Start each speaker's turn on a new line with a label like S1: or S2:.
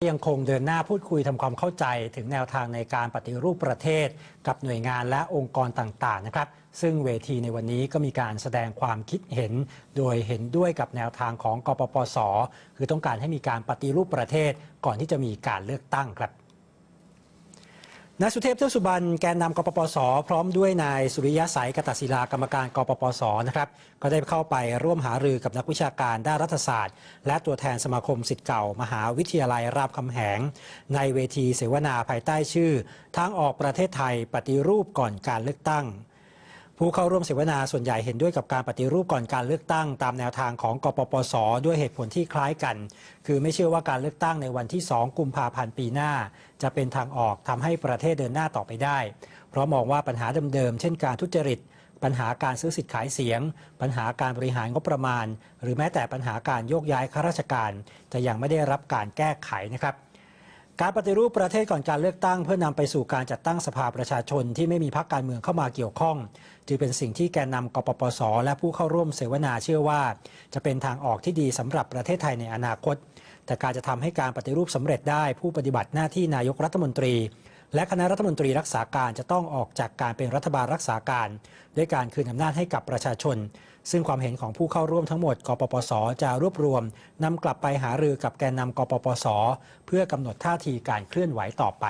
S1: ยังคงเดินหน้าพูดคุยทำความเข้าใจถึงแนวทางในการปฏิรูปประเทศ กับหน่วยงานและองค์กรต่างๆนะครับ ซึ่งเวทีในวันนี้ก็มีการแสดงความคิดเห็น โดยเห็นด้วยกับแนวทางของกปปส คือต้องการให้มีการปฏิรูปประเทศก่อนที่จะมีการเลือกตั้งครับ นายสุเทพเทือกสุบรรณแกนนำกปปส พร้อมด้วยนายสุริยะสายกตศิลากรรมการกปปสนะครับก็ได้เข้าไปร่วมหารือกับนักวิชาการด้านรัฐศาสตร์ และตัวแทนสมาคมสิทธิ์เก่า มหาวิทยาลัยรามคำแหง ในเวทีเสวนาภายใต้ชื่อ ทางออกประเทศไทยปฏิรูปก่อนการเลือกตั้ง ผู้เข้าร่วมเสวนาส่วนใหญ่เห็นด้วยกับการปฏิรูปก่อนการเลือกตั้ง ตามแนวทางของกปปส ด้วยเหตุผลที่คล้ายกัน คือไม่เชื่อว่าการเลือกตั้งในวันที่ 2 กุมภาพันธ์ปีหน้า จะเป็นทางออกทำให้ประเทศเดินหน้าต่อไปได้ เพราะมองว่าปัญหาเดิมๆ เช่นการทุจริต ปัญหาการซื้อสิทธิ์ขายเสียง ปัญหาการบริหารงบประมาณ หรือแม้แต่ปัญหาการโยกย้ายข้าราชการ จะยังไม่ได้รับการแก้ไขนะครับ การปฏิรูปประเทศก่อนการเลือกตั้ง เพื่อนำไปสู่การจัดตั้งสภาประชาชนที่ไม่มีพรรคการเมืองเข้ามาเกี่ยวข้อง จึงเป็นสิ่งที่แกนนำกปปส และผู้เข้าร่วมเสวนาเชื่อว่า จะเป็นทางออกที่ดีสำหรับประเทศไทยในอนาคต แต่การจะทำให้การปฏิรูปสำเร็จได้ผู้ปฏิบัติหน้าที่นายกรัฐมนตรี และคณะรัฐมนตรีรักษาการจะต้องออกจากการเป็นรัฐบาลรักษาการ ด้วยการคืนอำนาจให้กับประชาชน ซึ่งความเห็นของผู้เข้าร่วมทั้งหมด กปปส จะรวบรวมนำกลับไปหารือกับแกนนำกปปส เพื่อกำหนดท่าทีการเคลื่อนไหวต่อไป